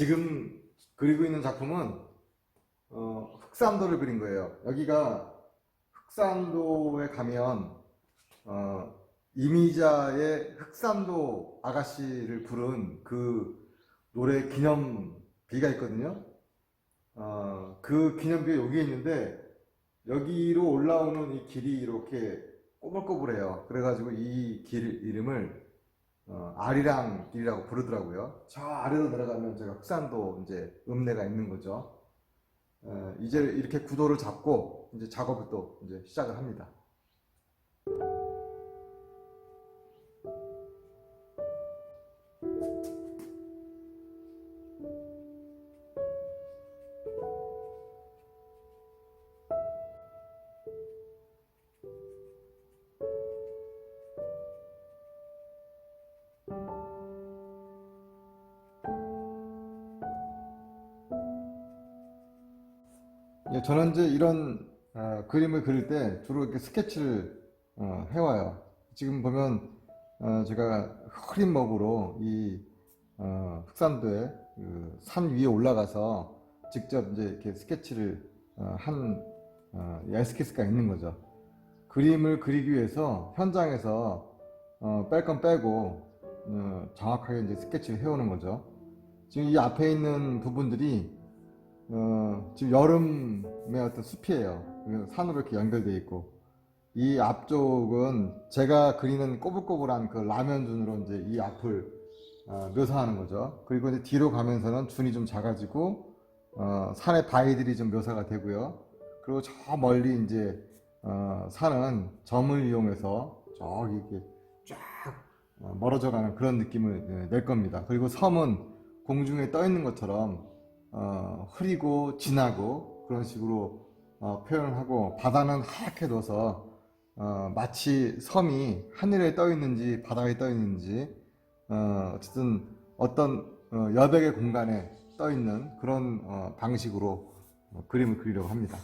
지금 그리고 있는 작품은 어, 흑산도를 그린 거예요. 여기가 흑산도에 가면 어, 이미자의 흑산도 아가씨를 부른 그 노래 기념비가 있거든요. 어, 그 기념비가 여기에 있는데 여기로 올라오는 이 길이 이렇게 꼬불꼬불해요. 그래가지고 이 길 이름을 어, 아리랑 길이라고 부르더라고요. 저 아래로 내려가면 제가 흑산도 이제 읍내가 있는 거죠. 어, 이제 이렇게 구도를 잡고 이제 작업을 또 이제 시작을 합니다. 예, 저는 이제 이런 어, 그림을 그릴 때 주로 이렇게 스케치를 어, 해와요. 지금 보면 어, 제가 흐린 먹으로 이 어, 흑산도에 그 산 위에 올라가서 직접 이제 이렇게 스케치를 어, 한 어, 에스키스가 있는 거죠. 그림을 그리기 위해서 현장에서 어, 뺄 건 빼고 어, 정확하게 이제 스케치를 해오는 거죠. 지금 이 앞에 있는 부분들이 어, 지금 여름의 어떤 숲이에요. 산으로 이렇게 연결되어 있고. 이 앞쪽은 제가 그리는 꼬불꼬불한 그 라면 준으로 이제 이 앞을 어, 묘사하는 거죠. 그리고 이제 뒤로 가면서는 준이 좀 작아지고, 어, 산의 바위들이 좀 묘사가 되고요. 그리고 저 멀리 이제, 어, 산은 점을 이용해서 저기 이렇게 쫙 어, 멀어져 가는 그런 느낌을 예, 낼 겁니다. 그리고 섬은 공중에 떠 있는 것처럼 어, 흐리고 진하고 그런 식으로 어, 표현을 하고 바다는 하얗게 둬서 어, 마치 섬이 하늘에 떠 있는지 바다에 떠 있는지 어, 어쨌든 어떤 어, 여백의 공간에 떠 있는 그런 어, 방식으로 어, 그림을 그리려고 합니다.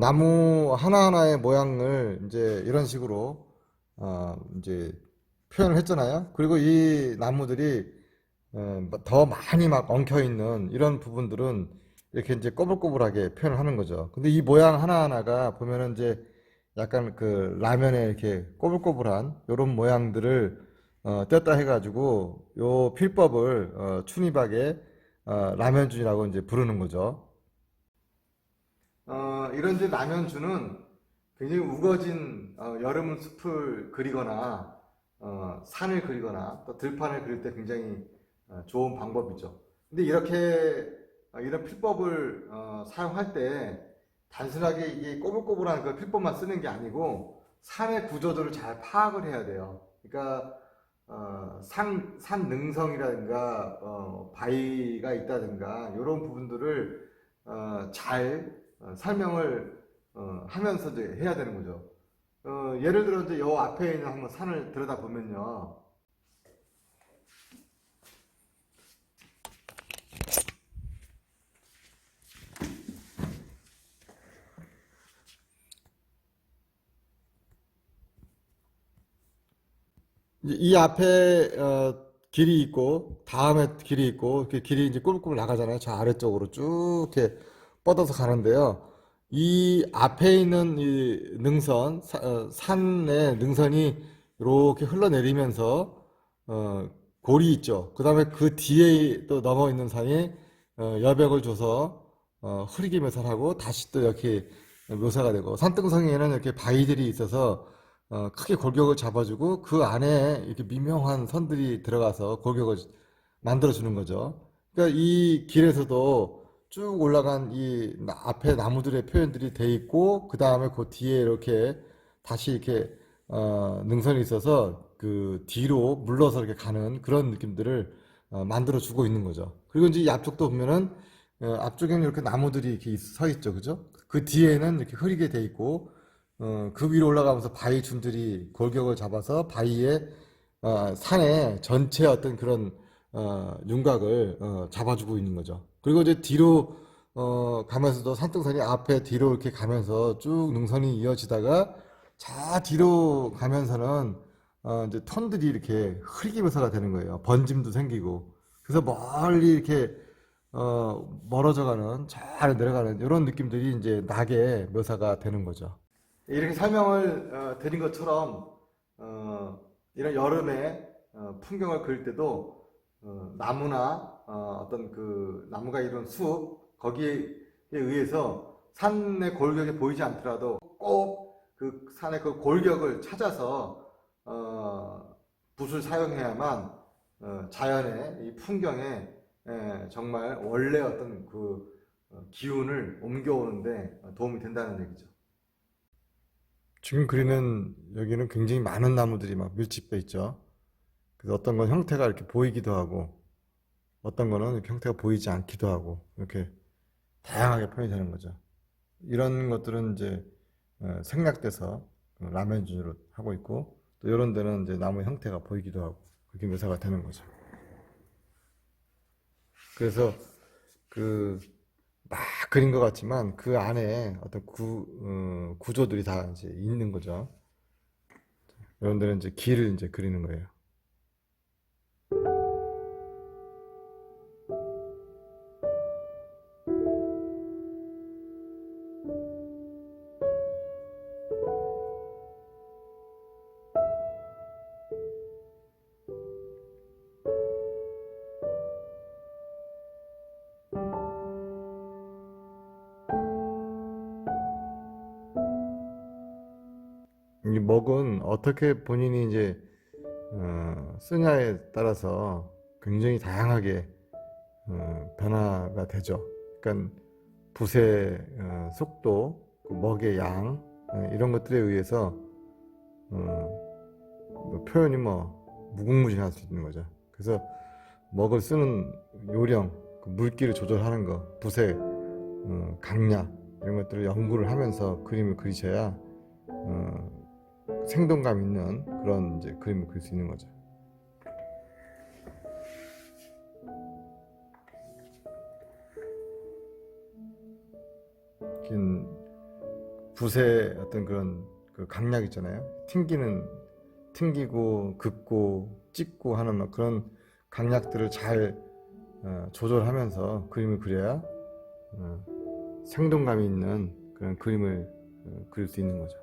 나무 하나하나의 모양을 이제 이런 식으로 어, 이제 표현을 했잖아요. 그리고 이 나무들이 어, 더 많이 막 엉켜 있는 이런 부분들은 이렇게 이제 꼬불꼬불하게 표현을 하는 거죠. 근데 이 모양 하나하나가 보면은 이제 약간 그 라면에 이렇게 꼬불꼬불한 이런 모양들을 어, 뗐다 해가지고 요 필법을 어, 춘희박에 어, 라면준이라고 이제 부르는 거죠. 어, 이런 이제 라면주는 굉장히 우거진 어, 여름 숲을 그리거나 어, 산을 그리거나 또 들판을 그릴 때 굉장히 어, 좋은 방법이죠. 근데 이렇게 어, 이런 필법을 어, 사용할 때 단순하게 이게 꼬불꼬불한 그 필법만 쓰는 게 아니고 산의 구조들을 잘 파악을 해야 돼요. 그러니까 어, 산, 산 능성이라든가 어, 바위가 있다든가 이런 부분들을 어, 잘 어, 설명을 어, 하면서 이제 해야 되는 거죠. 어, 예를 들어 이제 요 앞에 있는 한번 산을 들여다 보면요. 이 앞에 어, 길이 있고 다음에 길이 있고 이렇게 길이 이제 꾸물꾸물 나가잖아요. 저 아래쪽으로 쭉 이렇게 뻗어서 가는데요. 이 앞에 있는 이 능선 사- 어, 산의 능선이 이렇게 흘러내리면서 어, 골이 있죠. 그 다음에 그 뒤에 또 넘어 있는 산이 어, 여백을 줘서 어, 흐리게 묘사하고 다시 또 이렇게 묘사가 되고 산등성에는 이렇게 바위들이 있어서 어, 크게 골격을 잡아주고 그 안에 이렇게 미묘한 선들이 들어가서 골격을 만들어주는 거죠. 그러니까 이 길에서도 쭉 올라간 이 나- 앞에 나무들의 표현들이 돼 있고 그 다음에 그 뒤에 이렇게 다시 이렇게 어, 능선이 있어서 그 뒤로 물러서 이렇게 가는 그런 느낌들을 어, 만들어 주고 있는 거죠. 그리고 이제 이 앞쪽도 보면은 어, 앞쪽에는 이렇게 나무들이 이렇게 있- 서 있죠, 그죠? 그 뒤에는 이렇게 흐리게 돼 있고 어, 그 위로 올라가면서 바위 줄들이 골격을 잡아서 바위에 어, 산의 전체 어떤 그런 어, 윤곽을 어, 잡아주고 있는 거죠. 그리고 이제 뒤로 어, 가면서도 산등선이 앞에 뒤로 이렇게 가면서 쭉 능선이 이어지다가 자 뒤로 가면서는 어, 이제 톤들이 이렇게 흐리게 묘사가 되는 거예요. 번짐도 생기고 그래서 멀리 이렇게 어, 멀어져가는 잘 내려가는 이런 느낌들이 이제 나게 묘사가 되는 거죠. 이렇게 설명을 어, 드린 것처럼 어, 이런 여름에 어, 풍경을 그릴 때도 어, 나무나 어, 떤 그 나무가 이룬 숲 거기에 의해서 산의 골격이 보이지 않더라도 꼭 그 산의 그 골격을 찾아서 어, 붓을 사용해야만 어, 자연의 이 풍경에 에, 정말 원래 어떤 그 어, 기운을 옮겨오는데 도움이 된다는 얘기죠. 지금 그리는 여기는 굉장히 많은 나무들이 막 밀집돼 있죠. 그래서 어떤 건 형태가 이렇게 보이기도 하고, 어떤 거는 형태가 보이지 않기도 하고, 이렇게 다양하게 표현이 되는 거죠. 이런 것들은 이제 어, 생략돼서 그 라면 준으로 하고 있고, 또 이런 데는 이제 나무 형태가 보이기도 하고, 그렇게 묘사가 되는 거죠. 그래서 그 막 그린 것 같지만 그 안에 어떤 구, 어, 구조들이 다 이제 있는 거죠. 이런 데는 이제 길을 이제 그리는 거예요. 이 먹은 어떻게 본인이 이제 어, 쓰냐에 따라서 굉장히 다양하게 어, 변화가 되죠. 그러니까 붓의 어, 속도, 그 먹의 양 어, 이런 것들에 의해서 어, 뭐 표현이 뭐 무궁무진할 수 있는 거죠. 그래서 먹을 쓰는 요령, 그 물기를 조절하는 거, 붓의 어, 강약 이런 것들을 연구를 하면서 그림을 그리셔야 어, 생동감 있는 그런 이제 그림을 그릴 수 있는 거죠. 긴 붓의 어떤 그런 그 강약 있잖아요. 튕기는 튕기고 긋고 찍고 하는 막 그런 강약들을 잘 어, 조절하면서 그림을 그려야 어, 생동감이 있는 그런 그림을 어, 그릴 수 있는 거죠.